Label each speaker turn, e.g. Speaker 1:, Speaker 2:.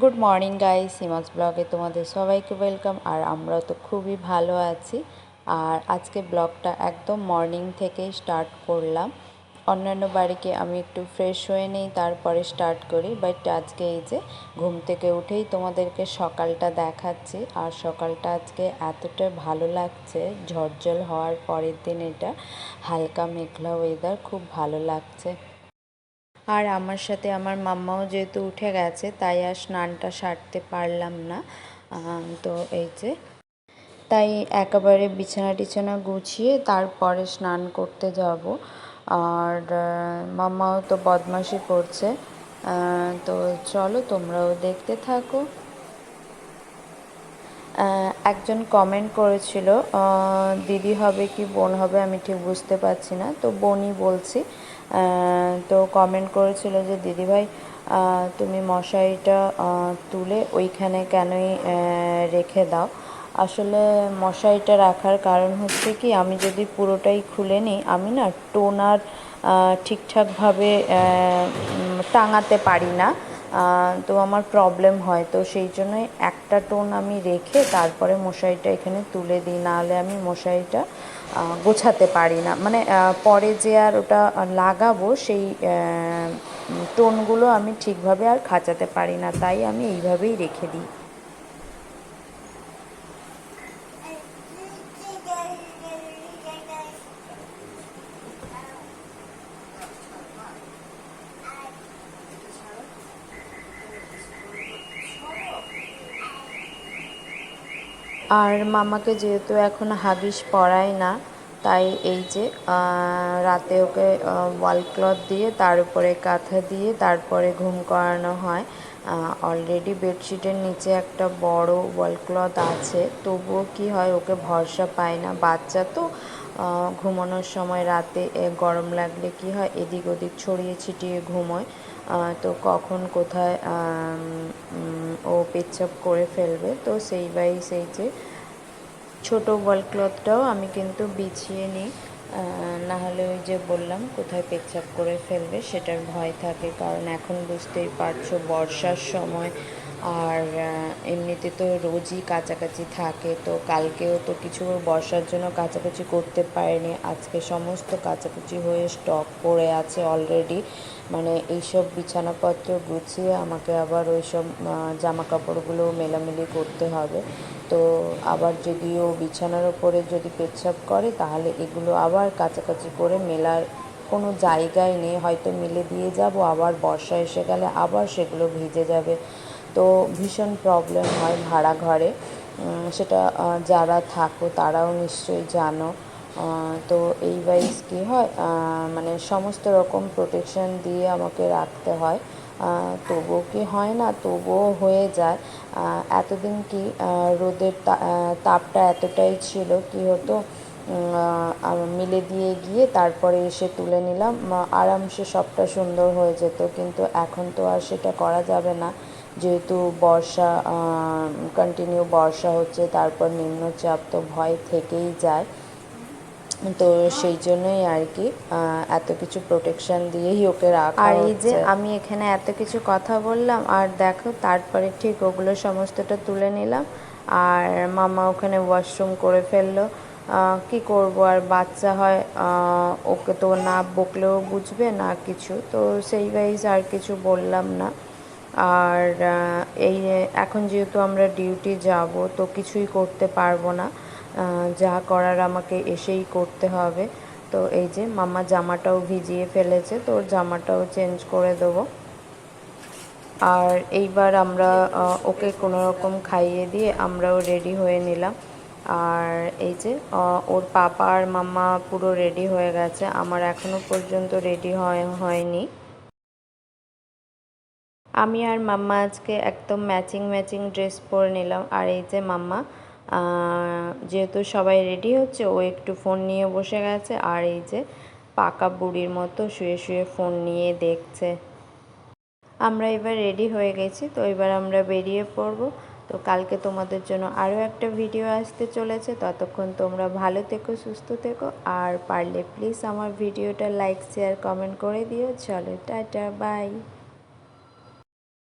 Speaker 1: Good morning guys সিমাস ব্লগে তোমাদের সবাইকে ওয়েলকাম আর আমরা তো খুবই ভালো আছি। আর আজকে ব্লগটা একদম মর্নিং থেকেই স্টার্ট করলাম। অন্যান্য বাড়িকে আমি একটু ফ্রেশ হয়ে নিই, তারপরে স্টার্ট করি। বাট আজকে এই যে ঘুম থেকে উঠেই তোমাদেরকে সকালটা দেখাচ্ছি। আর সকালটা আজকে এতটা ভালো লাগছে ঝড়জল হওয়ার পরের দিন এটা। হালকা মেঘলা ওয়েদার খুব ভালো লাগছে। আর আমার সাথে আমার মাম্মাও যেহেতু উঠে গেছে, তাই আর স্নানটা সারতে পারলাম না। তো এই যে, তাই একেবারে বিছানা টিছানা গুছিয়ে তারপরে স্নান করতে যাব। আর মাম্মাও তো বদমাশি করছে। তো চলো তোমরাও দেখতে থাকো। একজন কমেন্ট করেছিল দিদি হবে কি বোন হবে আমি ঠিক বুঝতে পারছি না। তো বোনই বলছি তো কমেন্ট করেছিল যে, দিদিভাই তুমি মশারিটা তুলে ওইখানে কেনই রেখে দাও? আসলে মশারিটা রাখার কারণ হচ্ছে কি, আমি যদি পুরোটাই খুলে নিই, আমি না টোনার ঠিকঠাকভাবে টাঙাতে পারি না। তো আমার প্রবলেম হয়। তো সেই জন্যই একটা টোন আমি রেখে তারপরে মশারিটা এখানে তুলে দিই, নাহলে আমি মশারিটা গোছাতে পারি না। মানে পরে যে আর ওটা লাগাবো, সেই টোনগুলো আমি ঠিকভাবে আর খাঁচাতে পারি না। তাই আমি এইভাবেই রেখে দিই। আর মামাকে যেহেতু এখন হাবিস পরায় না, তাই এই যে রাতে ওকে ওয়াল ক্লথ দিয়ে তার উপরে কাঁথা দিয়ে তারপরে ঘুম করানো হয়। অলরেডি বেডশিটের নিচে একটা বড় ওয়াল ক্লথ আছে, তবুও কি হয় ওকে ভরসা পায় না। বাচ্চা তো ঘুমানোর সময় রাতে গরম লাগলে কি হয়? এদিক ওদিক ছড়িয়ে ছিটিয়ে ঘুমোয়। তো কখন, কোথায় ও পেচ্ছাপ করে ফেলবে? তো সেই বাই সেই যে ছোটো ওয়াল ক্লথটাও আমি কিন্তু বিছিয়ে নিই। নাহলে ওই যে বললাম, কোথায় পেচ্ছাপ করে ফেলবে সেটার ভয় থাকে। কারণ এখন বুঝতেই পারছ, বর্ষার সময় আর এমনিতে তো রোজই কাছাকাছি থাকে, তো কালকেও তো কিছু বর্ষার জন্য কাছাকাছি করতে পারেনি। আজকে সমস্ত কাছাকাছি হয়ে স্টক পড়ে আছে অলরেডি মানে এইসব বিছানাপত্র গুছিয়ে আমাকে আবার ওই সব জামা কাপড়গুলো মেলামেলি করতে হবে। তো আবার যদিও বিছানার ওপরে যদি পেচ্ছাপ করে, তাহলে এগুলো আবার কাছাকাছি করে মেলার কোনো জায়গায় নেই। হয়তো মেলে দিয়ে যাব, আবার বর্ষা এসে গেলে আবার সেগুলো ভিজে যাবে। তো ভীষণ প্রবলেম হয় ভাড়া ঘরে। সেটা যারা থাকো তারাও নিশ্চয়ই জানো। তো এই ওয়াইজ কী হয় মানে সমস্ত রকম প্রোটেকশন দিয়ে আমাকে রাখতে হয়। তবুও কি হয় না, তবুও হয়ে যায়। এতদিন কি রোদের তাপটা এতটাই ছিল, কি হতো? মিলে দিয়ে গিয়ে তারপরে এসে তুলে নিলাম। আরামসে সবটা সুন্দর হয়ে যেত, কিন্তু এখন তো আর সেটা করা যাবে না। যেহেতু বর্ষা কন্টিনিউ বর্ষা হচ্ছে তারপর নিম্নচাপ তো ভয় থেকেই যায়। তো সেই জন্যই আর কি এত কিছু প্রোটেকশন দিয়েই ওকে রাখা আর এই যে আমি এখানে এত কিছু কথা বললাম আর দেখো তারপরে ঠিক ওগুলো সমস্তটা তুলে নিলাম আর মামা ওখানে ওয়াশরুম করে ফেলল। কি করব আর বাচ্চা হয় ওকে তো না বকলেও বুঝবে না কিছু। তো সেই ওয়াইজ আর কিছু বললাম না। আর এই এখন যেহেতু আমরা ডিউটি যাব, তো কিছুই করতে পারব না। যা করার আমাকে এসেই করতে হবে। তো এই যে মামা জামাটাও ভিজিয়ে ফেলেছে, তো ওর জামাটাও চেঞ্জ করে দেবো। আর এইবার আমরা ওকে কোনো রকম খাইয়ে দিয়ে আমরাও রেডি হয়ে নিলাম। আর এই যে ওর পাপা আর মাম্মা পুরো রেডি হয়ে গেছে। আমার এখনও পর্যন্ত রেডি হয়, হয়নি। আমি আর মাম্মা আজকে একদম ম্যাচিং ম্যাচিং ড্রেস পরে নিলাম। আর এই যে মাম্মা যেহেতু সবাই রেডি হচ্ছে, ও একটু ফোন নিয়ে বসে গেছে। আর এই যে পাকা বুড়ির মতো শুয়ে শুয়ে ফোন নিয়ে দেখছে। আমরা এবার রেডি হয়ে গেছি, তো এবার আমরা বেরিয়ে পড়ব। তো কালকে তোমাদের জন্য আরও একটা ভিডিও আসতে চলেছে। ততক্ষণ তোমরা ভালো থেকো, সুস্থ থেকো। আর পারলে প্লিজ আমার ভিডিওটা লাইক শেয়ার কমেন্ট করে দিও। চলো, টাটা বাই